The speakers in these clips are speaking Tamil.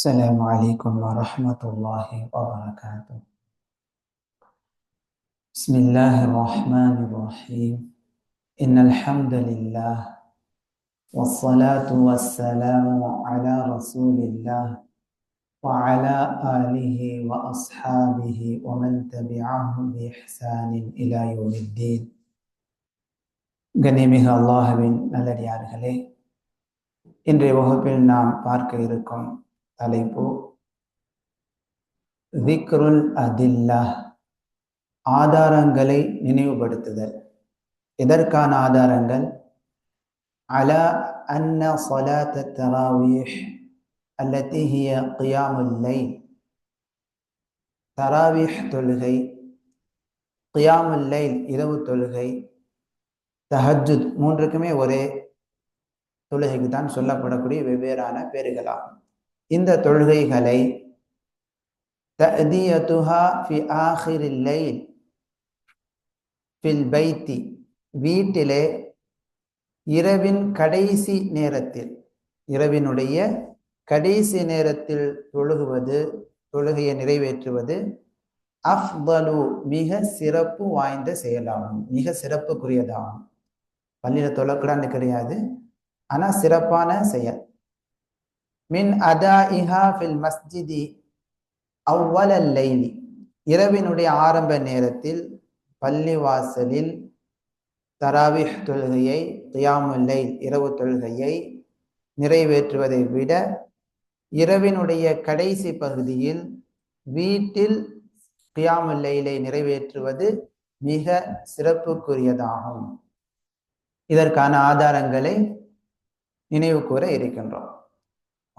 السلام عليكم ورحمة الله وبركاته بسم الله الرحمن الرحيم إن الحمد لله والصلاة والسلام على رسول الله وعلى آله وأصحابه ومن تبعهم بإحسان إلى يوم الدين கண்ணியமிகு அல்லாஹுவின் நல்லடியார்களே இன்றைய வகுப்பில் நாம் பார்க்க இருக்கும் தலைப்பு. விக்ருல் அதில்லா ஆதாரங்களை நினைவுபடுத்துதல். இதற்கான ஆதாரங்கள்? அலா அன்ன சொலாத்த தராவீஷ் அல்ல ஹிய கியாமுல்லை தராவீஹ் தொழுகை. கியாமுல்லை இரவு தொழுகை. தஹஜுத் மூன்றுக்குமே ஒரே தொழுகைக்கு தான் சொல்லப்படக்கூடிய வெவ்வேறான பேறுகளாகும். இந்த தொழுகைகளை தஅதியதுஹா ஃபி ஆஹிரில் லைல் ஃபில் பைத்தி வீட்டிலே இரவின் கடைசி நேரத்தில் இரவினுடைய கடைசி நேரத்தில் தொழுகுவது தொழுகையை நிறைவேற்றுவது அஃபலு மிக சிறப்பு வாய்ந்த செயலாகும் மிக சிறப்புக்குரியதாகும். பள்ளியில் தொழக்கூடாது கிடையாது. ஆனால் சிறப்பான செயல். மின் அதா இஹா ஃபில் மஸ்ஜிதி அவ்வல லைலி. இரவினுடைய ஆரம்ப நேரத்தில் பள்ளிவாசலில் தராவிஹ் தொழுகையை தியாமுல்லை இரவு தொழுகையை நிறைவேற்றுவதை விட இரவினுடைய கடைசி பகுதியில் வீட்டில் கியாமுல்லைலை நிறைவேற்றுவது மிக சிறப்புக்குரியதாகும். இதற்கான ஆதாரங்களை நினைவு கூற இருக்கின்றோம்.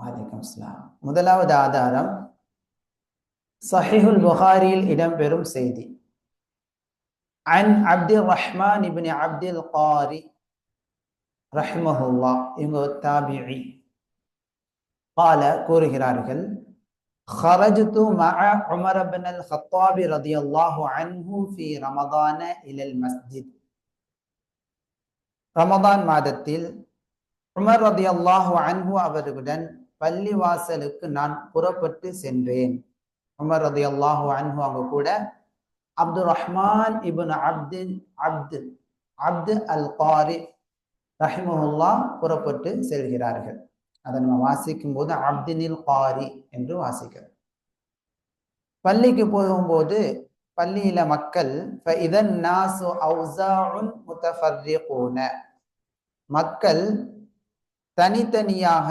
வாலிகம் இஸ்லாம் முதலாவது ஆதாரம் சஹிஹுல் புகாரியில் இடம்பெறும் செய்தி an Abdul Rahman ibn Abdul Qari ரஹ்மஹுல்லா இவங்க தாபிஇ قال கூறுகிறார்கள் خرجت مع عمر بن الخطاب رضي الله عنه في رمضان إلى المسجد ரமதான் மாதத்தில் உமர் ரதி அல்லாஹு அன்ஹு அவர்களுடன் பள்ளி வாசலுக்கு நான் புறப்பட்டு சென்றேன். உமர் ரதி அல்லாஹு அன்பு அவங்க கூட அப்துல் ரஹ்மான் இபுன் அப்து அப்து அப்து அல் காரி ரஹிமஹுல்லா புறப்பட்டு செல்கிறார்கள். அதை நம்ம வாசிக்கும் போது அப்தினில் காரி என்று வாசிக்கிறோம். பள்ளிக்கு போகும்போது பள்ளியில மக்கள் இதன் நாசு அவுசாஉன் முத்தஃபர்ரிகூன. மக்கள் தனித்தனியாக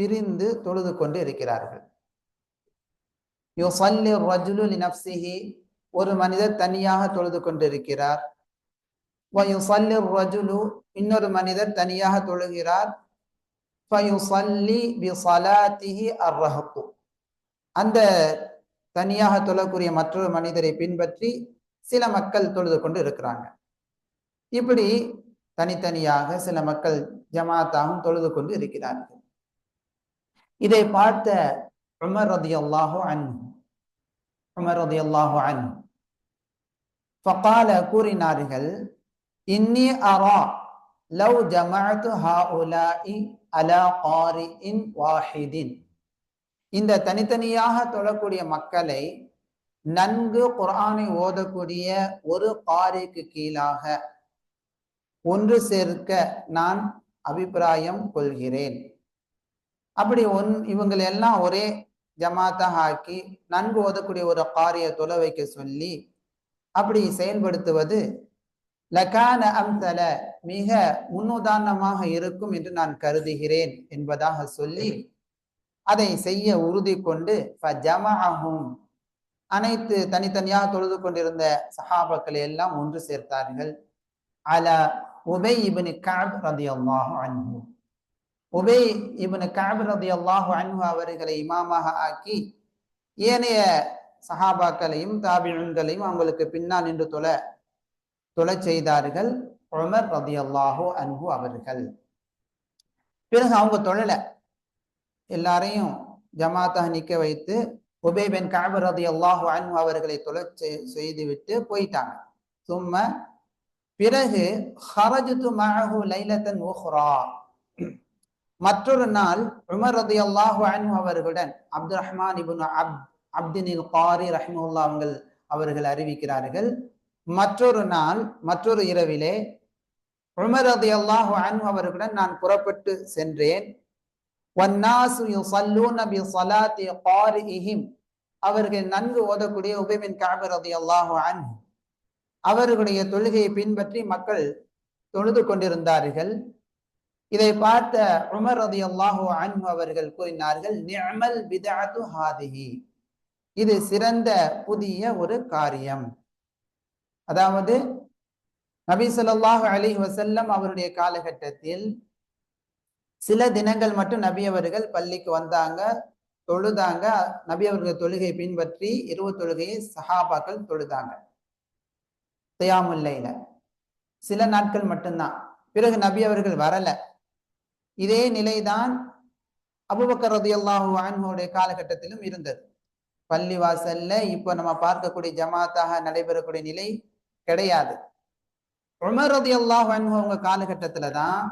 பிரிந்து தொழுது கொண்டு இருக்கிறார்கள். யுசல்லி ரஜுலு லினப்சிஹி ஒரு மனிதர் தனியாக தொழுது கொண்டிருக்கிறார். வயுசல்லி ரஜுலு இன்னொரு மனிதர் தனியாக தொழுகிறார். ஃபயுசல்லி அர்ரஹப்பு அந்த தனியாக தொழக்கூடிய மற்றொரு மனிதரை பின்பற்றி சில மக்கள் தொழுது கொண்டு இருக்கிறாங்க. இப்படி தனித்தனியாக சில மக்கள் ஜமாத்தாகவும் தொழுது கொண்டு இருக்கிறார்கள். இதை பார்த்த உமர் ரதி அல்லாஹோ அன் உமர் ரதி அல்லாஹோ அன் ஃபகால கூறினார்கள் இன்னி அரா லவ் ஜமாத்து ஹாஉலாஇ அலா காரிஇன் வாஹிதின். இந்த தனித்தனியாக தொழக்கூடிய மக்களை நன்கு குரானை ஓதக்கூடிய ஒரு காரிக்கு கீழாக ஒன்று சேர்க்க நான் அபிப்பிராயம் கொள்கிறேன். அப்படி ஒன் இவங்களை எல்லாம் ஒரே ஜமாத்தாக ஆக்கி நன்கு ஓதக்கூடிய ஒரு காரிய தொலை வைக்க சொல்லி அப்படி செயல்படுத்துவது லகான அம்சல மிக முன்னுதாரணமாக இருக்கும் என்று நான் கருதுகிறேன் என்பதாக சொல்லி அதை செய்ய உறுதி கொண்டு அனைத்து தனித்தனியாக தொழுது கொண்டிருந்த சஹாபாக்களை எல்லாம் ஒன்று சேர்த்தார்கள். அல உபை இபின் காப் ரதி அன்ஹு. உபை இவனு காபிரதி அல்லாஹு அன்ஹு அவர்களை இமாமாக ஆக்கி ஏனைய சஹாபாக்களையும் தாபிழன்களையும் அவங்களுக்கு பின்னால் நின்று தொலை தொலை செய்தார்கள் உமர் ரதி அல்லாஹு அன்ஹு அவர்கள். பிறகு அவங்க தொழல. எல்லாரையும் ஜமாத்தாக நிக்க வைத்து உபே பென் காபர் ரதி அல்லாஹு அன்ஹு அவர்களை தொலை செய்து விட்டு போயிட்டாங்க. சும்மா பிறகு ஹரஜுத்து மஹு லைலத்தன் உஹ்ரா மற்றொரு நாள் உமர் ரதி அல்லாஹு அனு அவர்களுடன் அப்துல் ரஹ்மான் இபுன் அப் அப்தினில் காரி ரஹ்முல்லா அவங்கள் அவர்கள் அறிவிக்கிறார்கள். மற்றொரு நாள் மற்றொரு இரவிலே உமர் ரதி அல்லாஹு அனு அவர்களுடன் நான் புறப்பட்டு சென்றேன். அவர்கள் நன்கு ஓதக்கூடிய உபேமின் காபர் ரதி அல்லாஹு அன் அவர்களுடைய தொழுகையை பின்பற்றி மக்கள் தொழுது கொண்டிருந்தார்கள். இதை பார்த்த உமர் ரலியல்லாஹு அன்பு அவர்கள் கூறினார்கள் நிஅமல் பிதஅத்து ஹாதிஹி. இது சிறந்த புதிய ஒரு காரியம். அதாவது நபி ஸல்லல்லாஹு அலைஹி வஸல்லம் அவருடைய காலகட்டத்தில் சில தினங்கள் மட்டும் நபி அவர்கள் பள்ளிக்கு வந்தாங்க தொழுதாங்க. நபி அவர்கள் தொழுகை பின்பற்றி இரவு தொழுகையை சஹாபாக்கள் தொழுதாங்க. தியாமுல்லைல சில நாட்கள் மட்டும்தான். பிறகு நபி அவர்கள் வரல. இதே நிலைதான் அபுபக்கர் ரதியல்லாஹு அன்ஹுடைய காலகட்டத்திலும் இருந்தது. பள்ளி வாசல்ல இப்போ நம்ம பார்க்கக்கூடிய ஜமாத்தாக நடைபெறக்கூடிய நிலை கிடையாது. உமர் ரதியல்லாஹு அன்ஹு அவங்க காலகட்டத்துல தான்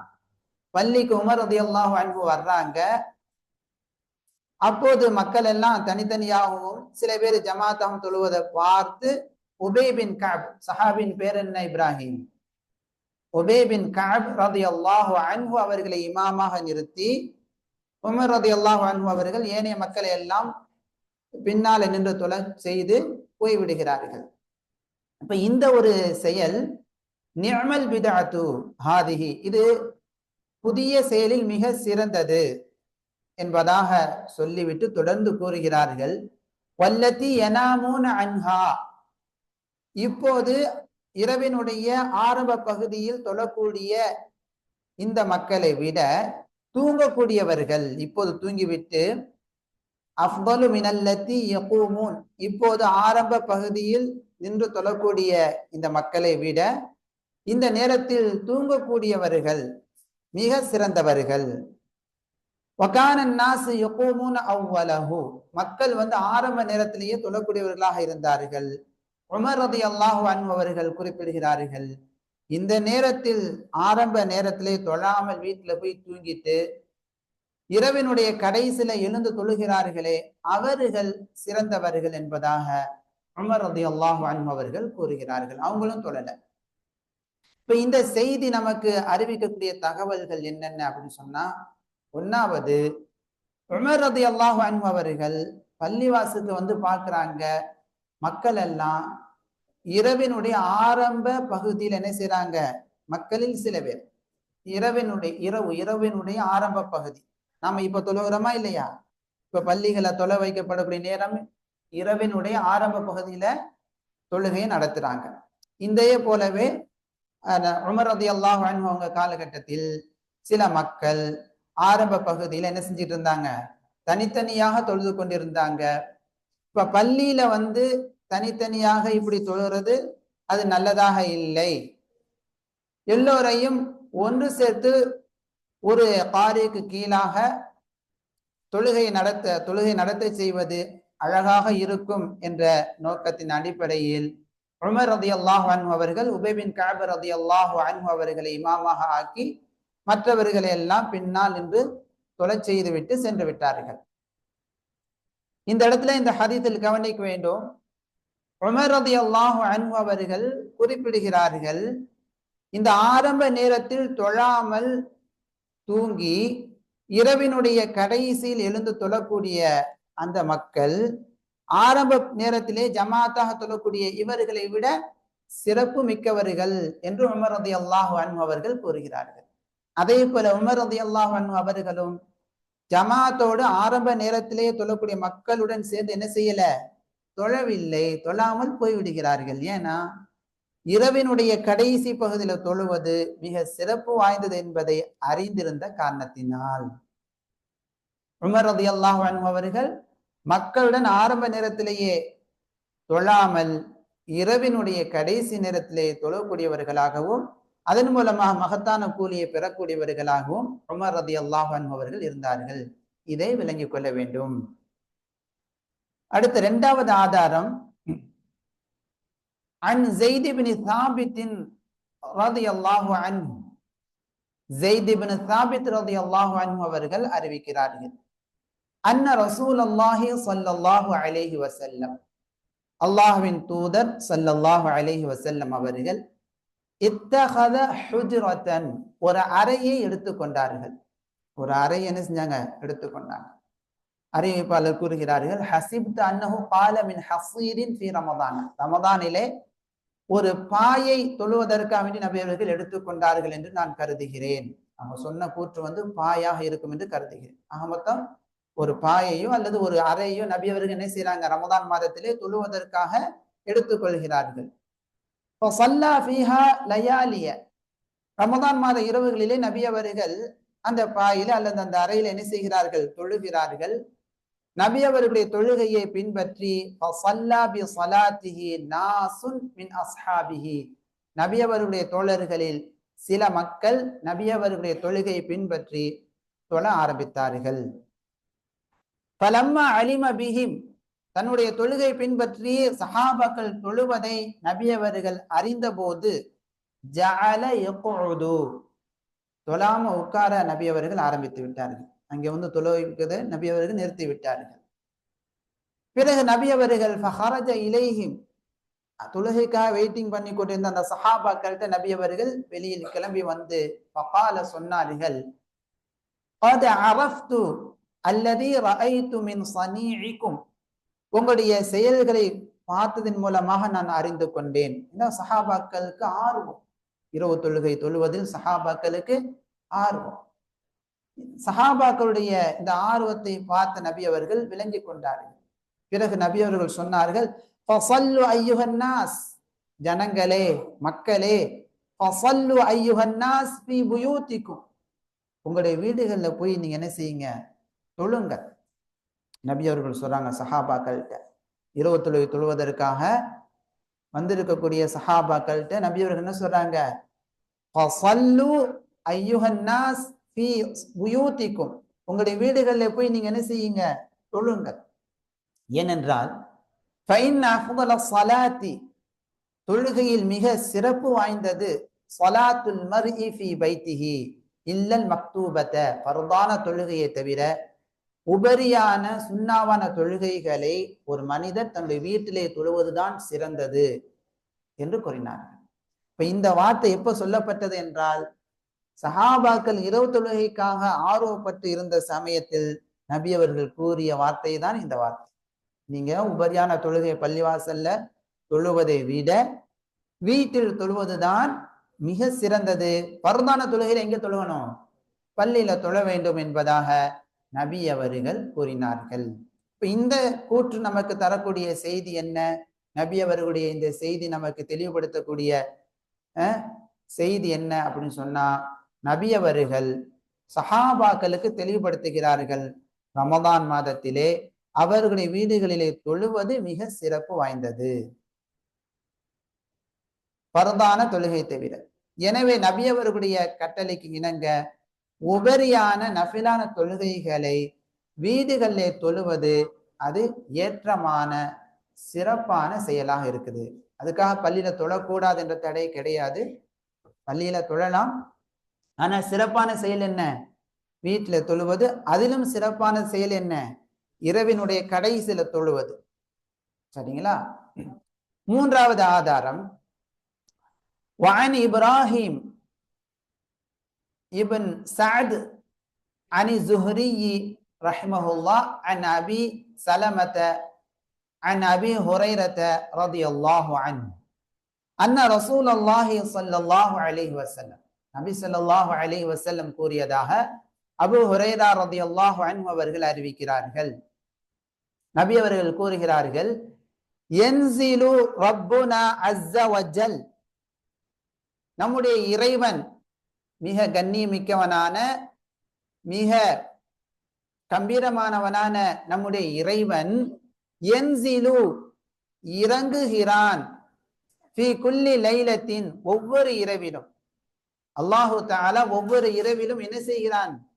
பள்ளிக்கு உமர் ரதியல்லாஹு அன்ஹு வர்றாங்க. அப்போது மக்கள் எல்லாம் தனித்தனியாகவும் சில பேர் ஜமாத்தாகவும் தொழுவதை பார்த்து உபேபின் காப் சஹாபின் பேர் என்ன இப்ராஹிம்? உபே பின் காப் ரதி அல்லாஹு அன்ஹு அவர்களை இமாமாக நிறுத்தி உமர் ரதி அல்லாஹு அன்பு அவர்கள் ஏனைய மக்களை எல்லாம் பின்னால் நின்று தொலை செய்து போய்விடுகிறார்கள். இப்ப இந்த ஒரு செயல் நியமல் பிதாத்து ஹாதிஹி இது புதிய செயலில் மிக சிறந்தது என்பதாக சொல்லிவிட்டு தொடர்ந்து கூறுகிறார்கள். வல்லத்தி எனாமூன அன்ஹா இப்போது இரவினுடைய ஆரம்ப பகுதியில் தொழக்கூடிய இந்த மக்களை விட தூங்கக்கூடியவர்கள் இப்போது தூங்கிவிட்டு அஃபலு மினல்லத்தி யகூமூன். இப்போது ஆரம்ப பகுதியில் நின்று தொழக்கூடிய இந்த மக்களை விட இந்த நேரத்தில் தூங்கக்கூடியவர்கள் மிக சிறந்தவர்கள். வகானன்னாசு யகூமூன அவ்வலஹு. மக்கள் வந்து ஆரம்ப நேரத்திலேயே தொழக்கூடியவர்களாக இருந்தார்கள். உமர் ரதி அல்லாஹு அன்ஹு அவர்கள் குறிப்பிடுகிறார்கள் இந்த நேரத்தில் ஆரம்ப நேரத்திலே தொழாமல் வீட்டுல போய் தூங்கிட்டு இரவினுடைய கடைசியில எழுந்து தொழுகிறார்களே அவர்கள் சிறந்தவர்கள் என்பதாக உமர் ரதி அல்லாஹு அன்ஹு அவர்கள் கூறுகிறார்கள். அவங்களும் தொழல. இப்ப இந்த செய்தி நமக்கு அறிவிக்கக்கூடிய தகவல்கள் என்னென்ன அப்படின்னு சொன்னா ஒன்னாவது உமர் ரதி அல்லாஹு அன்ஹு அவர்கள் பள்ளிவாசுக்கு வந்து பாக்குறாங்க மக்கள் எல்லாம் இரவினுடைய ஆரம்ப பகுதியில் என்ன செய்யறாங்க மக்களில் சில பேர். இரவினுடைய இரவு இரவினுடைய ஆரம்ப பகுதி. நாம இப்ப தொழுகிறோமா இல்லையா? இப்ப பள்ளிகளை தொலை வைக்கப்படக்கூடிய நேரம் இரவினுடைய ஆரம்ப பகுதியில தொழுகையை நடத்துறாங்க. இதையே போலவே உமரதி அல்லாஹ் அவங்க காலகட்டத்தில் சில மக்கள் ஆரம்ப பகுதியில என்ன செஞ்சிட்டு இருந்தாங்க? தனித்தனியாக தொழுது கொண்டிருந்தாங்க. இப்ப பள்ளியில வந்து தனித்தனியாக இப்படி தொழுறது அது நல்லதாக இல்லை. எல்லோரையும் ஒன்று சேர்த்து ஒரு காரிக்கு கீழாக தொழுகை நடத்த தொழுகை நடத்த செய்வது அழகாக இருக்கும் என்ற நோக்கத்தின் அடிப்படையில் உமர் ரதி அல்லாஹ் அன்ஹு அவர்கள் உபேபின் காபர் ரதி அல்லாஹு அன்ஹு அவர்களை இமாமாக ஆக்கி மற்றவர்களை எல்லாம் பின்னால் நின்று தொலை செய்துவிட்டு சென்று விட்டார்கள். இந்த இடத்துல இந்த ஹதீத்தில் கவனிக்க வேண்டும். உமர் ரதி அல்லாஹு அன்பு அவர்கள் குறிப்பிடுகிறார்கள் இந்த ஆரம்ப நேரத்தில் தொழாமல் தூங்கி இரவினுடைய கடைசியில் எழுந்து தொழக்கூடிய அந்த மக்கள் ஆரம்ப நேரத்திலே ஜமாத்தாக தொழக்கூடிய இவர்களை விட சிறப்பு மிக்கவர்கள் என்று உமர் ரதி அல்லாஹு அன்பு அவர்கள் கூறுகிறார்கள். அதே போல உமர் ரதி அல்லாஹு அன்பு அவர்களும் ஜமாத்தோடு ஆரம்ப நேரத்திலேயே தொழக்கூடிய மக்களுடன் சேர்ந்து என்ன செய்யல? தொழவில்லை. தொழாமல் போய்விடுகிறார்கள். ஏன்னா இரவினுடைய கடைசி பகுதியில தொழுவது மிக சிறப்பு வாய்ந்தது என்பதை அறிந்திருந்த காரணத்தினால். உமர் ரதி அல்லாஹ் அவர்கள் மக்களுடன் ஆரம்ப நேரத்திலேயே தொழாமல் இரவினுடைய கடைசி நேரத்திலே தொழக்கூடியவர்களாகவும் அதன் மூலமாக மகத்தான கூலியை பெறக்கூடியவர்களாகவும் உமர் ரதி அல்லாஹான் அவர்கள் இருந்தார்கள். இதை விளங்கிக் கொள்ள வேண்டும். அடுத்த இரண்டாவது ஆதாரம். அன் ஜெய்திபின் சாபித்தின் ரதி அல்லாஹு அன்பு ஜெய்திபின் சாபித் ரதி அல்லாஹு அன்பு அவர்கள் அறிவிக்கிறார்கள். அன்ன ரசூல் அல்லாஹி சல்லாஹு அலேஹி வசல்லம் அல்லாஹுவின் தூதர் சல்லல்லாஹு அலேஹி வசல்லம் அவர்கள் இத்தகத ஹுஜ்ரத்தன். ஒரு அறையை எடுத்துக்கொண்டார்கள். ஒரு அறை என்ன செஞ்சாங்க? எடுத்துக்கொண்டாங்க. அறிவிப்பாளர் கூறுகிறார்கள் ஹசிப்து அன்னஹு காலமின் ஹசீரின் ஃபி ரமதான். ரமதானிலே ஒரு பாயை தொழுவதற்காக வேண்டி நபியவர்கள் எடுத்துக்கொண்டார்கள் என்று நான் கருதுகிறேன். அவங்க சொன்ன கூற்று வந்து பாயாக இருக்கும் என்று கருதுகிறேன். ஆக மொத்தம் ஒரு பாயையோ அல்லது ஒரு அறையோ நபியவர்கள் என்ன செய்யறாங்க ரமதான் மாதத்திலே தொழுவதற்காக எடுத்துக்கொள்கிறார்கள். ஃபஸல்லா ஃபீஹா லயாலிய ரமதான் மாத இரவுகளிலே நபியவர்கள் அந்த பாயில அல்லது அந்த அறையில என்ன செய்கிறார்கள்? தொழுகிறார்கள். நபி அவர்களுடைய தொழுகையை பின்பற்றி ஃபஸல்லா நாசுன் மின் அஸ்ஹாபிஹி நபி அவர்களுடைய தோழர்களில் சில மக்கள் நபி அவர்களுடைய தொழுகையை பின்பற்றி தொழ ஆரம்பித்தார்கள். பலம்மா அலிம பிஹிம் தன்னுடைய தொழுகை பின்பற்றி சஹாபாக்கள் தொழுவதை நபி அவர்கள் அறிந்தபோது ஜஅல யக்உது தொழாம உட்கார நபி அவர்கள் ஆரம்பித்து விட்டார்கள் அங்கே வந்து தொழுவிக்கிறது நபி அவர்கள் நிறுத்தி விட்டார்கள் பிறகு நபி அவர்கள் ஃபஹரஜ இலைஹிம் தொழுகைக்காக வெயிட்டிங் பண்ணி கொண்டிருந்த அந்த சஹாபாக்கள்கிட்ட நபி அவர்கள் வெளியில் கிளம்பி வந்து ஃபகால சொன்னார்கள் قد عرفت الذي رأيت من صنيعكم உங்களுடைய செயல்களை பார்த்ததன் மூலமாக நான் அறிந்து கொண்டேன். சஹாபாக்களுக்கு ஆர்வம். இரவு தொழுகை தொழுவதில் சஹாபாக்களுக்கு ஆர்வம். சஹாபாக்களுடைய இந்த ஆர்வத்தை பார்த்த நபி அவர்கள் விளங்கி கொண்டார்கள். பிறகு நபி அவர்கள் சொன்னார்கள் "ஃபஸல்லு ஜனங்களே மக்களே ஃபஸல்லு உங்களுடைய வீடுகள்ல போய் நீங்க என்ன செய்யுங்க? தொழுங்க நபி அவர்கள் சொல்றாங்க சஹாபாக்கள்கிட்ட. இரவு தொழுவை தொழுவதற்காக வந்திருக்கக்கூடிய சஹாபாக்கள்கிட்ட நபி அவர்கள் என்ன சொல்றாங்க? உங்களுடைய வீடுகளில் போய் நீங்க என்ன செய்யுங்க? தொழுங்கள். ஏனென்றால் ஃபைன் தொழுகையில் மிக சிறப்பு வாய்ந்தது சலாத்துல் மர்இ ஃபி பைத்திஹி இல்லல் மக்தூபத பரதான தொழுகையை தவிர உபரியான சுண்ணாவான தொழுகைகளை ஒரு மனிதர் தன்னுடைய வீட்டிலே தொழுவதுதான் சிறந்தது என்று கூறினார்கள். இப்ப இந்த வார்த்தை எப்ப சொல்லப்பட்டது என்றால் சஹாபாக்கள் இரவு தொழுகைக்காக ஆர்வப்பட்டு இருந்த சமயத்தில் நபி அவர்கள் கூறிய வார்த்தை தான் இந்த வார்த்தை. நீங்க உபரியான தொழுகை பள்ளிவாசல்ல தொழுவதை விட வீட்டில் தொழுவதுதான் மிக சிறந்தது. பருதான தொழுகையில எங்க தொழுவணும் பள்ளியில தொழ வேண்டும் என்பதாக நபி அவர்கள் கூறினார்கள். இப்ப இந்த கூற்று நமக்கு தரக்கூடிய செய்தி என்ன? நபி அவர்களுடைய இந்த செய்தி நமக்கு தெளிவுபடுத்தக்கூடிய அஹ், செய்தி என்ன அப்படின்னு சொன்னா நபி அவர்கள் சஹாபாக்களுக்கு தெளிவுபடுத்துகிறார்கள். ரமதான் மாதத்திலே அவர்களுடைய வீடுகளிலே தொழுவது மிக சிறப்பு வாய்ந்தது. பரதான தொழுகை தவிர. எனவே நபி அவர்களுடைய கட்டளைக்கு இணங்க உபரியான நஃபிலான தொழுகைகளை வீடுகளிலே தொழுவது அது ஏற்றமான சிறப்பான செயலாக இருக்குது. அதுக்காக பள்ளியில் தொழக்கூடாது என்ற தடை கிடையாது. பள்ளியில் தொழலாம். ஆனால் சிறப்பான செயல் என்ன? வீட்டில் தொழுவது. அதிலும் சிறப்பான செயல் என்ன? இரவினுடைய கடைசியில் தொழுவது. சரிங்களா? மூன்றாவது ஆதாரம். வான் இப்ராஹிம் ابن سعد عن الزهري رحمه الله عن أبي سلمة عن أبي هريرة رضي الله عنه أن رسول الله صلى الله عليه وسلم நபி ஸல்லல்லாஹு அலைஹி வஸல்லம் கூறியதாக அபு ஹுரைரா ரலியல்லாஹு அன்ஹு அவர்கள் அறிவிக்கிறார்கள் நபி அவர்கள் கூறுகிறார்கள் என்சிலு ரப்புனா அஸ்ஸ வஜல் நம்முடைய இறைவன் மிக கண்ணியமிக்கவனான மிக கம்பீரமானவனான நம்முடைய இறைவன் என்சிலு இறங்குகிறான். லைலத்தின் ஒவ்வொரு இரவிலும். அல்லாஹு தஆலா ஒவ்வொரு இரவிலும் என்ன செய்கிறான்?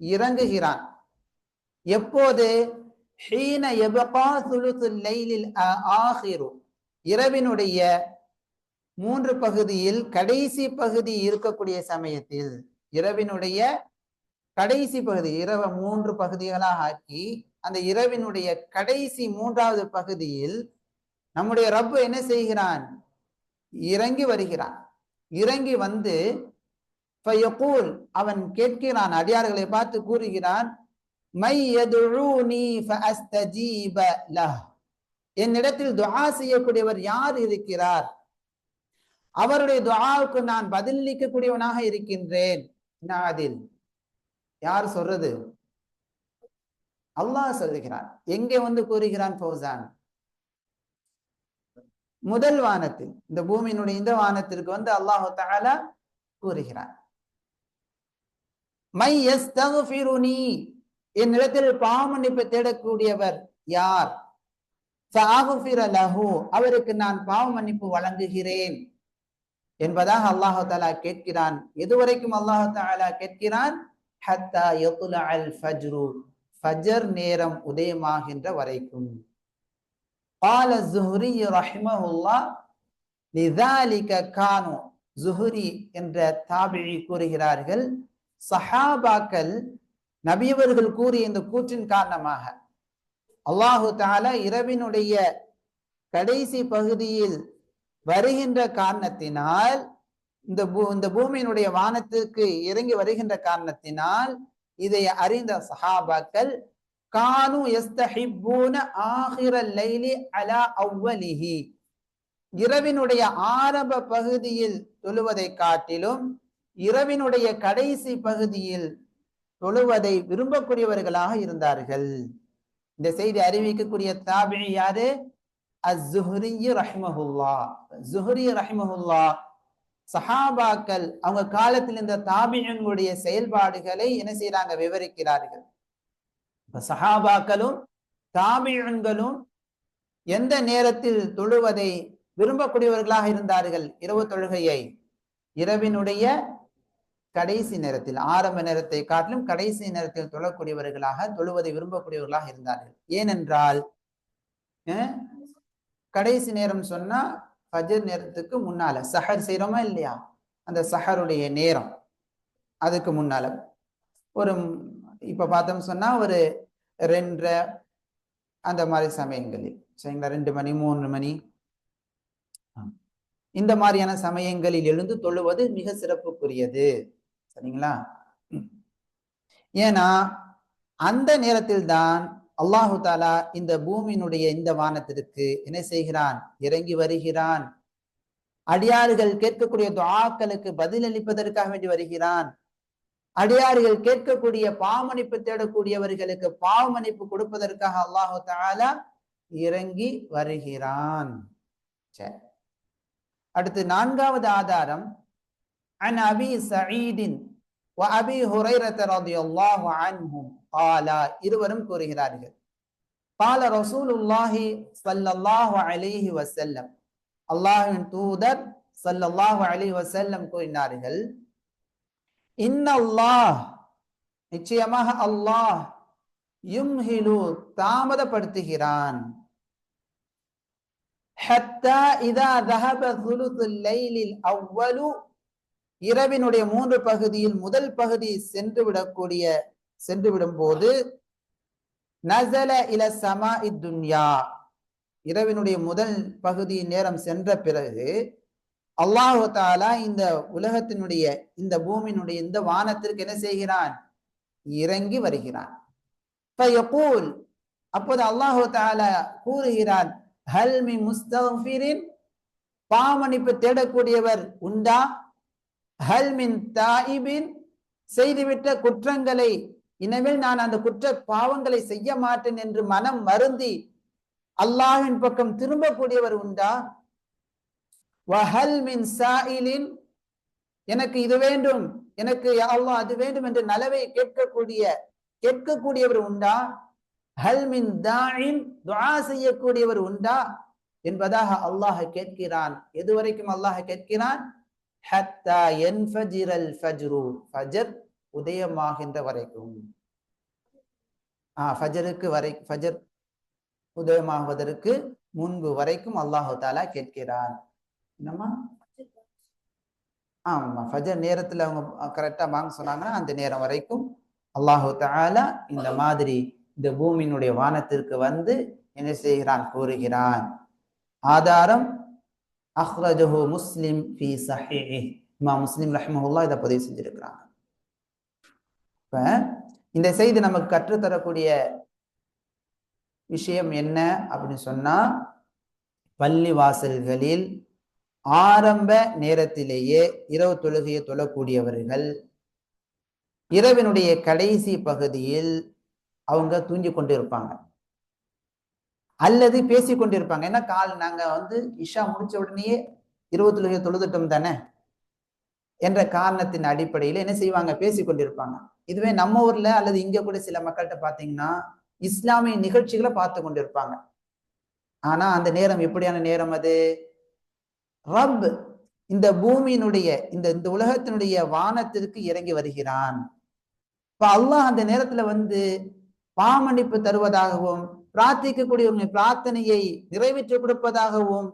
இறங்குகிறான். எப்போது? ஹீன யபகா சுலுசுல் லைலில் ஆ- இரவினுடைய மூன்று பகுதியில் கடைசி பகுதி இருக்கக்கூடிய சமயத்தில் இரவினுடைய கடைசி பகுதி இரவை மூன்று பகுதிகளாக ஆக்கி அந்த இரவினுடைய கடைசி மூன்றாவது பகுதியில் நம்முடைய ரப்பு என்ன செய்கிறான்? இறங்கி வருகிறான். இறங்கி வந்து ஃபயகூல் அவன் கேட்கிறான் அடியார்களை பார்த்து கூறுகிறான் மை யதுஊனி ஃபஅஸ்தஜீப லஹ் என்னிடத்தில் துஆ செய்யக்கூடியவர் யார் இருக்கிறார்? அவருடைய துவாவுக்கு நான் பதிலளிக்கக்கூடியவனாக இருக்கின்றேன். நாதில் யார் சொல்றது? அல்லாஹ் சொல்லுகிறான் எங்கே வந்து கூறுகிறான் ஃபௌசான்? முதல் வானத்தில். இந்த பூமியினுடைய இந்த வானத்திற்கு வந்து அல்லாஹு தாலா கூறுகிறான் மை யஸ்தக்ஃபிருனி என்னிடத்தில் பாவமன்னிப்பு தேடக்கூடியவர் யார்? அவருக்கு நான் பாவ மன்னிப்பு வழங்குகிறேன். என்பதாக அல்லாஹு தஆலா கேட்கிறான் எதுவரைக்கும் அல்லாஹு தஆலா கேட்கிறான் ஹத்தா யத்லஅல் ஃபஜ்ரு ஃபஜர் நேரம் உதயமாகின்ற வரைக்கும் قال الزهري رحمه الله لذلك كانوا ஜுஹுரி என்ற தாபிழி கூறுகிறார்கள் சஹாபாக்கள் நபியவர்கள் கூறிய இந்த கூற்றின் காரணமாக அல்லாஹு தாலா இரவினுடைய கடைசி பகுதியில் வருகின்ற காரணத்தினால் இந்த பூ இந்த பூமியினுடைய வானத்துக்கு இறங்கி வருகின்ற காரணத்தினால் இதை அறிந்த சஹாபாக்கள் கானு எஸ்தஹிப்பூன ஆகிர லைலி அலா அவ்வலிஹி. இரவினுடைய ஆரம்ப பகுதியில் தொழுவதை காட்டிலும் இரவினுடைய கடைசி பகுதியில் தொழுவதை விரும்பக்கூடியவர்களாக இருந்தார்கள். இந்த செய்தி அறிவிக்கக்கூடிய தாபி யாரு? அஸ்ஹுரி ரஹ்மஹுல்லா ஜுஹரி ரஹ்மஹுல்லா சஹாபாக்கள் அவங்க காலத்தில் இந்த தாபியங்களுடைய செயல்பாடுகளை என்ன செய்யறாங்க விவரிக்கிறார்கள். இப்ப சஹாபாக்களும் தாபியன்களும் எந்த நேரத்தில் தொழுவதை விரும்பக்கூடியவர்களாக இருந்தார்கள்? இரவு தொழுகையை. இரவினுடைய கடைசி நேரத்தில் ஆரம்ப நேரத்தை காட்டிலும் கடைசி நேரத்தில் தொழக்கூடியவர்களாக தொழுவதை விரும்பக்கூடியவர்களாக இருந்தார்கள். ஏனென்றால் கடைசி நேரம் சொன்னா ஃபஜர் நேரத்துக்கு முன்னால. சஹர் செய்யறோமா இல்லையா? அந்த சஹருடைய நேரம். அதுக்கு முன்னால. ஒரு இப்ப பார்த்தோம் சொன்னா ஒரு ரெண்டரை அந்த மாதிரி சமயங்களில். சரிங்களா? ரெண்டு மணி மூணு. மணி இந்த மாதிரியான சமயங்களில் எழுந்து தொழுவது மிக சிறப்புக்குரியது. சரிங்களா? ஏன்னா அந்த நேரத்தில் தான் அல்லாஹு தாலா இந்த பூமியினுடைய இந்த வானத்திற்கு என்ன செய்கிறான் இறங்கி வருகிறான் அடியார்கள் கேட்கக்கூடிய துஆக்களுக்கு பதிலளிப்பதற்காக வேண்டி வருகிறான் அடியார்கள் கேட்கக்கூடிய பாவமன்னிப்பு தேடக்கூடியவர்களுக்கு பாவமன்னிப்பு கொடுப்பதற்காக அல்லாஹு தாலா இறங்கி வருகிறான் சரி அடுத்து நான்காவது ஆதாரம் عن أبي سعيد وأبي هريرة رضي الله عنهم ஆலா இருவரும் கூறுகிறார்கள். பால ரசூலுல்லாஹி சல்லல்லாஹு அலிஹி வசல்லம் அல்லாஹின் தூதர் சல்லல்லாஹு அலி வசல்லம் கூறினார்கள் இன்னல்லாஹ் நிச்சயமாக அல்லாஹ் யும்ஹிலு தாமதப்படுத்துகிறான். ஹத்தா இதா தஹப இரவினுடைய மூன்று பகுதியில் முதல் பகுதி சென்று விடக்கூடிய சென்று விடும்போது நசல இல சமா இத்துன்யா இரவினுடைய முதல் பகுதி நேரம் சென்ற பிறகு அல்லாஹு தாலா இந்த உலகத்தினுடைய இந்த பூமியினுடைய இந்த வானத்திற்கு என்ன செய்கிறான்? இறங்கி வருகிறான். அப்போது அல்லாஹு தாலா கூறுகிறான் ஹல் மி முஸ்தஃபிரின்? தேடக்கூடியவர் உண்டா? ஹல்மின் தாயிபின்? செய்துவிட்ட குற்றங்களை இனிமேல் நான் அந்த குற்ற பாவங்களை செய்ய மாட்டேன் என்று மனம் மருந்தி அல்லாஹின் பக்கம் திரும்பக்கூடியவர் உண்டா? வஹல் மின் சாயிலின் எனக்கு இது வேண்டும் எனக்கு அல்லாஹ் அது வேண்டும் என்று நலவை கேட்கக்கூடிய கேட்கக்கூடியவர் உண்டா? ஹல் மின் தாயின் துவா செய்யக்கூடியவர் உண்டா? என்பதாக அல்லாஹ் கேட்கிறான். எதுவரைக்கும் அல்லாஹ் கேட்கிறான்? ஹத்தா யன்ஃபஜிரல் ஃபஜ்ரு ஃபஜர் உதயமாகின்ற வரைக்கும் ஆஹ் ஃபஜருக்கு வரை ஃபஜர் உதயமாகுவதற்கு முன்பு வரைக்கும் அல்லாஹு தாலா கேட்கிறான் என்னம்மா? ஆமா ஃபஜர் நேரத்துல அவங்க கரெக்டா வாங்க சொன்னாங்கன்னா அந்த நேரம் வரைக்கும் அல்லாஹு தாலா இந்த மாதிரி இந்த பூமியினுடைய வானத்திற்கு வந்து என்ன செய்கிறான் கூறுகிறான். ஆதாரம் அஹ்ரஜஹு முஸ்லிம் ஃபி சஹீஹ். இமாம் முஸ்லிம் ரஹ்மஹுல்லா இதை பதிவு செஞ்சிருக்கிறாங்க. இந்த செய்தி நமக்கு கற்றுத்தரக்கூடிய விஷயம் என்ன அப்படின்னு சொன்னா பள்ளி வாசல்களில் ஆரம்ப நேரத்திலேயே இரவு தொழுகையை தொழக்கூடியவர்கள் இரவினுடைய கடைசி பகுதியில் அவங்க தூங்கி கொண்டு இருப்பாங்க அல்லது பேசி கொண்டிருப்பாங்க. ஏன்னா கால் நாங்க வந்து இஷா முடிச்ச உடனேயே இரவு தொழுகையை தொழுதுட்டோம் தானே? என்ற காரணத்தின் அடிப்படையில் என்ன செய்வாங்க? பேசி கொண்டிருப்பாங்க. இதுவே நம்ம ஊர்ல அல்லது இங்க கூட சில மக்கள்கிட்ட பாத்தீங்கன்னா இஸ்லாமிய நிகழ்ச்சிகளை பார்த்து கொண்டிருப்பாங்க ஆனா அந்த நேரம் எப்படியான நேரம் அது? ரப் இந்த பூமியினுடைய இந்த இந்த உலகத்தினுடைய வானத்திற்கு இறங்கி வருகிறான். இப்ப அல்லாஹ் அந்த நேரத்துல வந்து பாமன்னிப்பு தருவதாகவும் பிரார்த்திக்கக்கூடியவங்க பிரார்த்தனையை நிறைவேற்றி கொடுப்பதாகவும்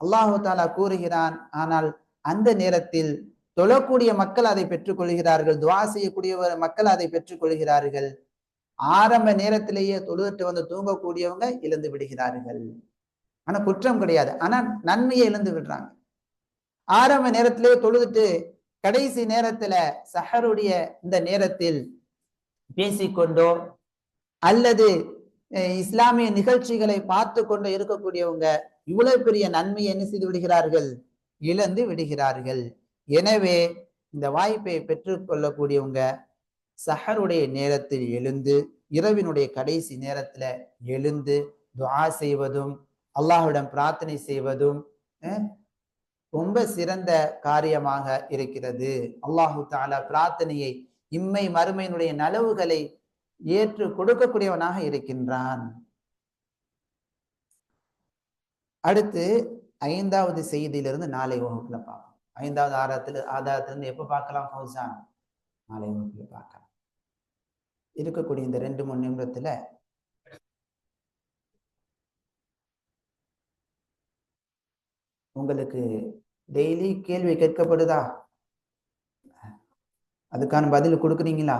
அல்லாஹு தாலா கூறுகிறான். ஆனால் அந்த நேரத்தில் தொழக்கூடிய மக்கள் அதை பெற்றுக்கொள்கிறார்கள் துவா செய்யக்கூடிய மக்கள் அதை பெற்றுக்கொள்கிறார்கள். ஆரம்ப நேரத்திலேயே தொழுதுட்டு வந்து தூங்கக்கூடியவங்க இழந்து விடுகிறார்கள். ஆனா குற்றம் கிடையாது. ஆனா நன்மையை இழந்து விடுறாங்க. ஆரம்ப நேரத்திலேயே தொழுதுட்டு கடைசி நேரத்துல சஹருடைய இந்த நேரத்தில் பேசிக்கொண்டோ அல்லது இஸ்லாமிய நிகழ்ச்சிகளை பார்த்து கொண்டு இருக்கக்கூடியவங்க இவ்வளவு பெரிய நன்மையை என்ன செய்து விடுகிறார்கள்? இழந்து விடுகிறார்கள். எனவே இந்த வாய்ப்பை பெற்றுக்கொள்ளக்கூடியவங்க சஹருடைய நேரத்தில் எழுந்து இரவினுடைய கடைசி நேரத்துல எழுந்து துவா செய்வதும் அல்லாஹ்விடம் பிரார்த்தனை செய்வதும் ரொம்ப சிறந்த காரியமாக இருக்கிறது. அல்லாஹு தாலா பிரார்த்தனையை இம்மை மறுமையினுடைய நலவுகளை ஏற்று கொடுக்கக்கூடியவனாக இருக்கின்றான். அடுத்து ஐந்தாவது செய்தியிலிருந்து நாளை வகுப்புல பார்ப்போம். ஐந்தாவது ஆதாரத்துல ஆதாரத்திலிருந்து எப்போ பார்க்கலாம்? ஃபௌசான் நாளை வகுப்பில் பார்க்கலாம். இருக்கக்கூடிய இந்த ரெண்டு மூணு நிமிடத்துல உங்களுக்கு டெய்லி கேள்வி கேட்கப்படுதா? அதுக்கான பதில் கொடுக்குறீங்களா?